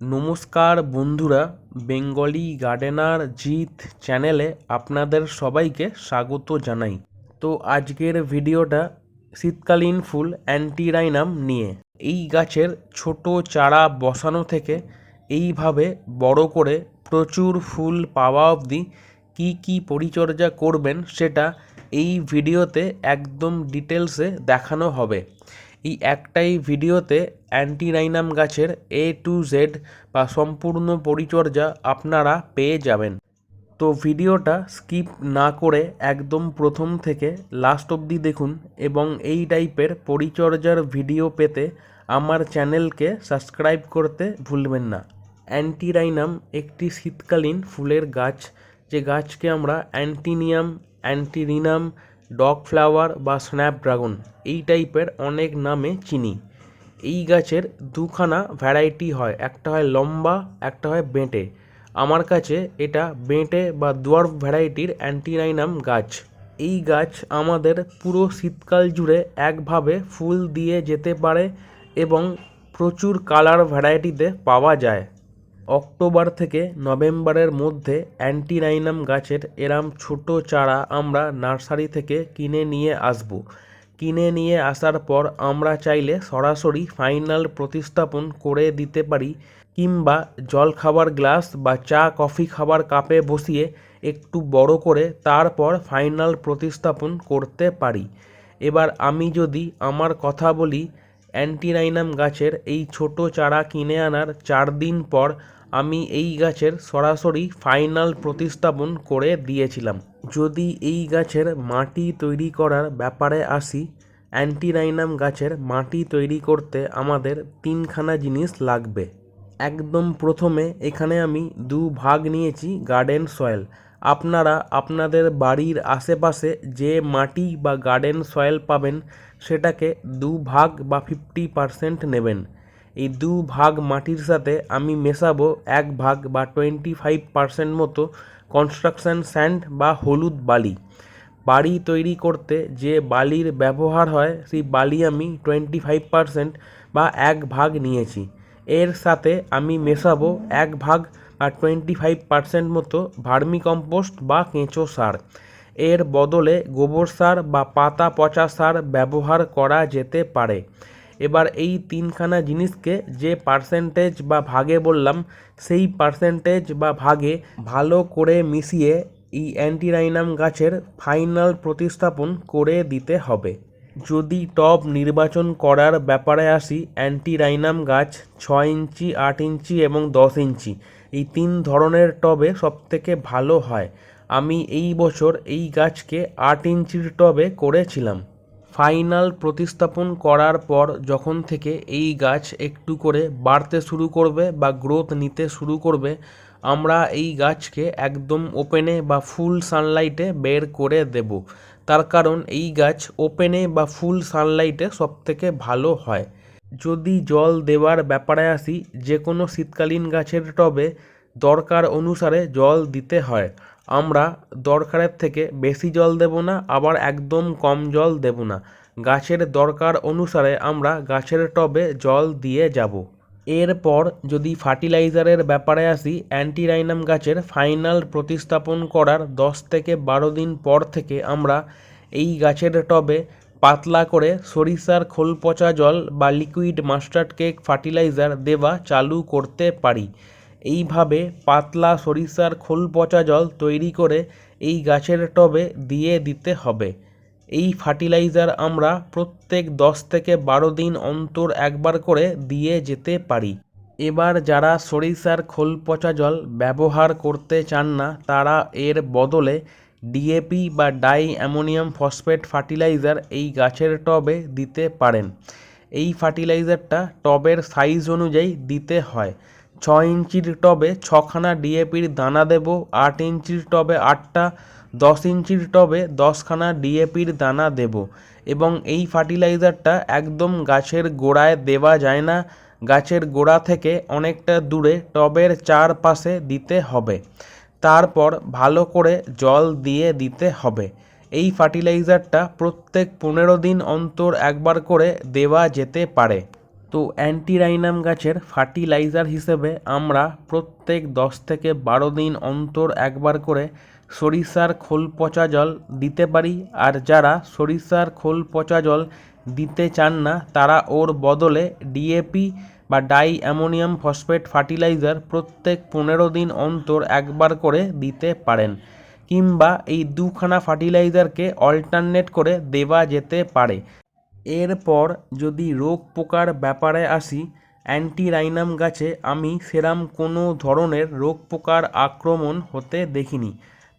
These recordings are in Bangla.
নমস্কার বন্ধুরা, বেঙ্গলি গার্ডেনার জিৎ চ্যানেলে আপনাদের সবাইকে স্বাগত জানাই। তো আজকের ভিডিওটা শীতকালীন ফুল অ্যান্টিরাইনাম নিয়ে। এই গাছের ছোট চারা বসানো থেকে এইভাবে বড় করে প্রচুর ফুল পাওয়া অবধি কী কী পরিচর্যা করবেন সেটা এই ভিডিওতে একদম ডিটেলসে দেখানো হবে। এই একটাই ভিডিওতে অ্যান্টিরাইনাম গাছের এ টু জেড বা সম্পূর্ণ পরিচর্যা আপনারা পেয়ে যাবেন। তো ভিডিওটা স্কিপ না করে একদম প্রথম থেকে লাস্ট অবধি দেখুন এবং এই টাইপের পরিচর্যার ভিডিও পেতে আমার চ্যানেলকে সাবস্ক্রাইব করতে ভুলবেন না। অ্যান্টিরাইনাম একটি শীতকালীন ফুলের গাছ, যে গাছকে আমরা অ্যান্টিনিয়াম অ্যান্টিরিনাম ডগ ফ্লাওয়ার বা স্ন্যাপড্রাগন, এই টাইপের অনেক নামে চিনি। এই গাছের দুখানা ভ্যারাইটি হয়, একটা হয় লম্বা, একটা হয় বেঁটে। আমার কাছে এটা বেঁটে বা ডোয়ার্ফ ভ্যারাইটির অ্যান্টিনাইনাম গাছ। এই গাছ আমাদের পুরো শীতকাল জুড়ে একভাবে ফুল দিয়ে যেতে পারে এবং প্রচুর কালার ভ্যারাইটিতে পাওয়া যায়। অক্টোবর থেকে নভেম্বরের মধ্যে অ্যান্টিরাইনাম গাছের এরাম ছোট চারা আমরা নার্সারি থেকে কিনে নিয়ে আসব। কিনে নিয়ে আসার পর আমরা চাইলে সরাসরি ফাইনাল প্রতিস্থাপন করে দিতে পারি কিংবা জল খাবার গ্লাস বা চা, কফি খাবার কাপে বসিয়ে একটু বড় করে তারপর ফাইনাল প্রতিস্থাপন করতে পারি। এবার আমি যদি আমার কথা বলি অ্যান্টিরাইনাম গাছের এই ছোট চারা কিনে আনার চার দিন পর আমি এই গাছের সরাসরি ফাইনাল প্রতিস্থাপন করে দিয়েছিলাম। যদি এই গাছের মাটি তৈরি করার ব্যাপারে আসি অ্যান্টিরাইনাম গাছের মাটি তৈরি করতে আমাদের তিনখানা জিনিস লাগবে। একদম প্রথমে এখানে আমি দু ভাগ নিয়েছি গার্ডেন সয়েল আপনারা আপনাদের বাড়ির আশেপাশে যে মাটি বা গার্ডেন সয়েল পাবেন, সেটাকে দু ভাগ বা ফিফটি পারসেন্ট নেবেন। এই দু ভাগ মাটির সাথে আমি মেশাবো এক ভাগ বা টোয়েন্টি ফাইভ পারসেন্ট মতো কনস্ট্রাকশন স্যান্ড বা হলুদ বালি। বাড়ি তৈরি করতে যে বালির ব্যবহার হয়, সেই বালি আমি টোয়েন্টি ফাইভ পারসেন্ট বা এক ভাগ নিয়েছি। এর সাথে আমি মেশাবো এক ভাগ বা টোয়েন্টি ফাইভ পারসেন্ট মতো ভার্মি কম্পোস্ট বা কেঁচো সার। এর বদলে গোবর সার বা পাতা পচা সার ব্যবহার করা যেতে পারে। এবার এই তিনখানা জিনিসকে যে পার্সেন্টেজ বা ভাগে বললাম, সেই পার্সেন্টেজ বা ভাগে ভালো করে মিশিয়ে এই অ্যান্টিরাইনাম গাছের ফাইনাল প্রতিস্থাপন করে দিতে হবে। যদি টব নির্বাচন করার ব্যাপারে আসি, অ্যান্টিরাইনাম গাছ ছয় ইঞ্চি, আট ইঞ্চি এবং দশ ইঞ্চি, এই তিন ধরনের টবে সবথেকে ভালো হয়। আমি এই বছর এই গাছকে আট ইঞ্চির টবে করেছিলাম। ফাইনাল প্রতিস্থাপন করার পর যখন থেকে এই গাছ একটু করে বাড়তে শুরু করবে বা গ্রোথ নিতে শুরু করবে, আমরা এই গাছকে একদম ওপেনে বা ফুল সানলাইটে বের করে দেব। তার কারণ এই গাছ ওপেনে বা ফুল সানলাইটে সবথেকে ভালো হয়। যদি জল দেওয়ার ব্যাপারে আসি যে কোনো শীতকালীন গাছের টবে দরকার অনুসারে জল দিতে হয়। আমরা দরকারের থেকে বেশি জল দেব না, আবার একদম কম জল দেব না। গাছের দরকার অনুসারে আমরা গাছের টবে জল দিয়ে যাব। এরপর যদি ফার্টিলাইজারের ব্যাপারে আসি, অ্যান্টিরাইনাম গাছের ফাইনাল প্রতিস্থাপন করার দশ থেকে বারো দিন পর থেকে আমরা এই গাছের টবে পাতলা করে সরিষার খোল পচা জল বা লিকুইড মাস্টার্ড কেক ফার্টিলাইজার দেওয়া চালু করতে পারি। এইভাবে পাতলা সরিষার খোল পচা জল তৈরি করে এই গাছের টবে দিয়ে দিতে হবে। এই ফার্টিলাইজার আমরা প্রত্যেক দশ থেকে বারো দিন অন্তর একবার করে দিয়ে যেতে পারি। এবার যারা সরিষার খোল পচা জল ব্যবহার করতে চান না, তারা এর বদলে ডিএপি বা ডাই অ্যামোনিয়াম ফসফেট ফার্টিলাইজার এই গাছের টবে দিতে পারেন। এই ফার্টিলাইজারটা টবের সাইজ অনুযায়ী দিতে হয়। ছ ইঞ্চির টবে ছখানা ডিএপির দানা দেব, আট ইঞ্চির টবে আটটা, দশ ইঞ্চির টবে দশখানা ডিএপির দানা দেব এবং এই ফার্টিলাইজারটা একদম গাছের গোড়ায় দেওয়া যায় না। গাছের গোড়া থেকে অনেকটা দূরে টবের চারপাশে দিতে হবে। তারপর ভালো করে জল দিয়ে দিতে হবে। এই ফার্টিলাইজারটা প্রত্যেক পনেরো দিন অন্তর একবার করে দেওয়া যেতে পারে। তো অ্যান্টিরাইনাম গাছের ফার্টিলাইজার হিসেবে আমরা প্রত্যেক দশ থেকে বারো দিন অন্তর একবার করে সরিষার খোল পচা জল দিতে পারি। আর যারা সরিষার খোল পচা জল দিতে চান না, তারা ওর বদলে ডিএপি বা ডাই অ্যামোনিয়াম ফসফেট ফার্টিলাইজার প্রত্যেক পনেরো দিন অন্তর একবার করে দিতে পারেন। কিংবা এই দুখানা ফার্টিলাইজারকে অল্টারনেট করে দেওয়া যেতে পারে। এরপর যদি রোগ পোকার ব্যাপারে আসি, অ্যান্টিরাইনাম গাছে আমি সেরাম কোনো ধরনের রোগ পোকার আক্রমণ হতে দেখিনি।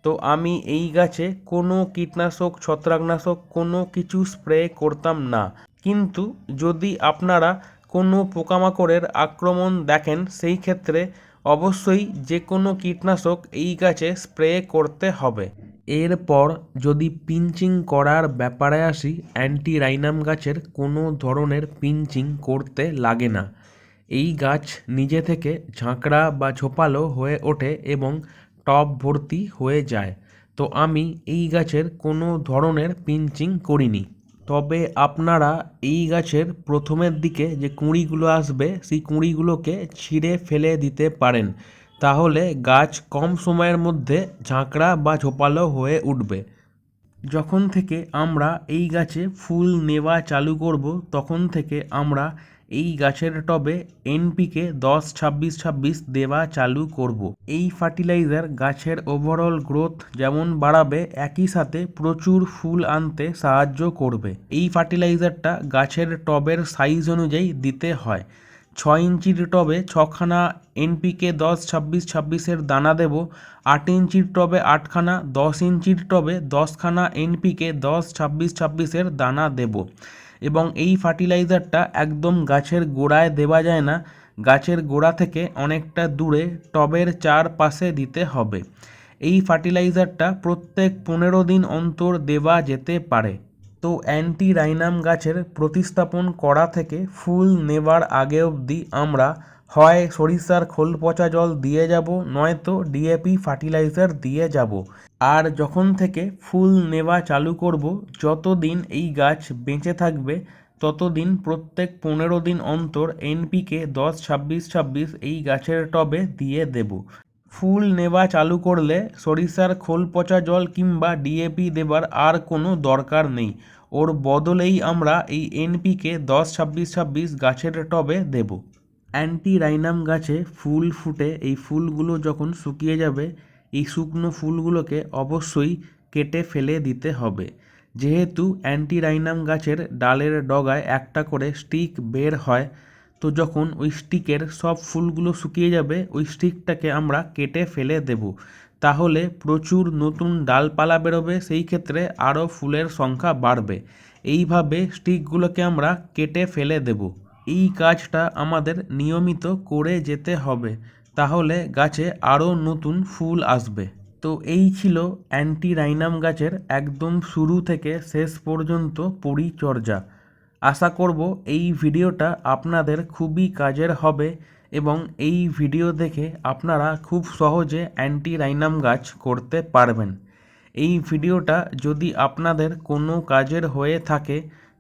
তো আমি এই গাছে কোনো কীটনাশক, ছত্রাকনাশক কোনো কিছু স্প্রে করতাম না। কিন্তু যদি আপনারা কোনো পোকামাকড়ের আক্রমণ দেখেন, সেই ক্ষেত্রে অবশ্যই যে কোনো কীটনাশক এই গাছে স্প্রে করতে হবে। এরপর যদি পিঞ্চিং করার ব্যাপারে আসি অ্যান্টি রাইনাম গাছের কোনো ধরনের পিঞ্চিং করতে লাগে না। এই গাছ নিজে থেকে ঝাঁকড়া বা ঝোপালো হয়ে ওঠে এবং টব ভর্তি হয়ে যায়। তো আমি এই গাছের কোনো ধরনের পিঞ্চিং করিনি। তবে আপনারা এই গাছের প্রথমের দিকে যে কুঁড়িগুলো আসবে, সেই কুঁড়িগুলোকে ছিঁড়ে ফেলে দিতে পারেন। তাহলে গাছ কম সময়ের মধ্যে ঝাঁকড়া বা ঝোপালো হয়ে উঠবে। যখন থেকে আমরা এই গাছে ফুল নেওয়া চালু করব, তখন থেকে আমরা এই গাছের টবে এনপিকে দশ, ছাব্বিশ ছাব্বিশ দেওয়া চালু করব। এই ফার্টিলাইজার গাছের ওভারঅল গ্রোথ যেমন বাড়াবে, একই সাথে প্রচুর ফুল আনতে সাহায্য করবে। এই ফার্টিলাইজারটা গাছের টবের সাইজ অনুযায়ী দিতে হয়। ছয় ইঞ্চির টবে ছখানা এনপিকে দশ, ছাব্বিশ, ছাব্বিশের দানা দেব। আট ইঞ্চির টবে আটখানা, দশ ইঞ্চির টবে দশখানা এনপিকে দশ, ছাব্বিশ, ছাব্বিশের দানা দেব। এবং এই ফার্টিলাইজারটা একদম গাছের গোড়ায় দেওয়া যায় না। গাছের গোড়া থেকে অনেকটা দূরে টবের চারপাশে দিতে হবে। এই ফার্টিলাইজারটা প্রত্যেক পনেরো দিন অন্তর দেওয়া যেতে পারে। তো অ্যান্টি রাইনাম গাছের প্রতিস্থাপন করা থেকে ফুল নেবার আগে অবধি আমরা হয় সরিষার খোল পচা জল দিয়ে যাব, নয়তো ডিএপি ফার্টিলাইজার দিয়ে যাব। আর যখন থেকে ফুল নেওয়া চালু করব, যতদিন এই গাছ বেঁচে থাকবে, ততদিন প্রত্যেক পনেরো দিন অন্তর এনপিকে দশ, ছাব্বিশ ছাব্বিশ এই গাছের টবে দিয়ে দেব। ফুল নেওয়া চালু করলে সরিষার খোল পচা জল কিংবা ডিএপি দেবার আর কোনো দরকার নেই। ওর বদলেই আমরা এই এনপিকে দশ, ছাব্বিশ ছাব্বিশ গাছের টবে দেব। অ্যান্টি রাইনাম গাছে ফুল ফুটে, এই ফুলগুলো যখন শুকিয়ে যাবে, এই শুকনো ফুলগুলোকে অবশ্যই কেটে ফেলে দিতে হবে। যেহেতু অ্যান্টি রাইনাম গাছের ডালের ডগায় একটা করে স্টিক বের হয়, তো যখন ওই স্টিকের সব ফুলগুলো শুকিয়ে যাবে, ওই স্টিকটাকে আমরা কেটে ফেলে দেব। তাহলে প্রচুর নতুন ডালপালা বেরোবে, সেই ক্ষেত্রে আরও ফুলের সংখ্যা বাড়বে। এইভাবে স্টিকগুলোকে আমরা কেটে ফেলে দেব। এই কাজটা আমাদের নিয়মিত করে যেতে হবে, তাহলে গাছে আরও নতুন ফুল আসবে। তো এই ছিল অ্যান্টি রাইনাম গাছের একদম শুরু থেকে শেষ পর্যন্ত পরিচর্যা। আশা করব এই ভিডিওটা আপনাদের খুবই কাজের হবে এবং এই ভিডিও দেখে আপনারা খুব সহজে অ্যান্টি রাইনাম গাছ করতে পারবেন। এই ভিডিওটা যদি আপনাদের কোনো কাজের হয়ে থাকে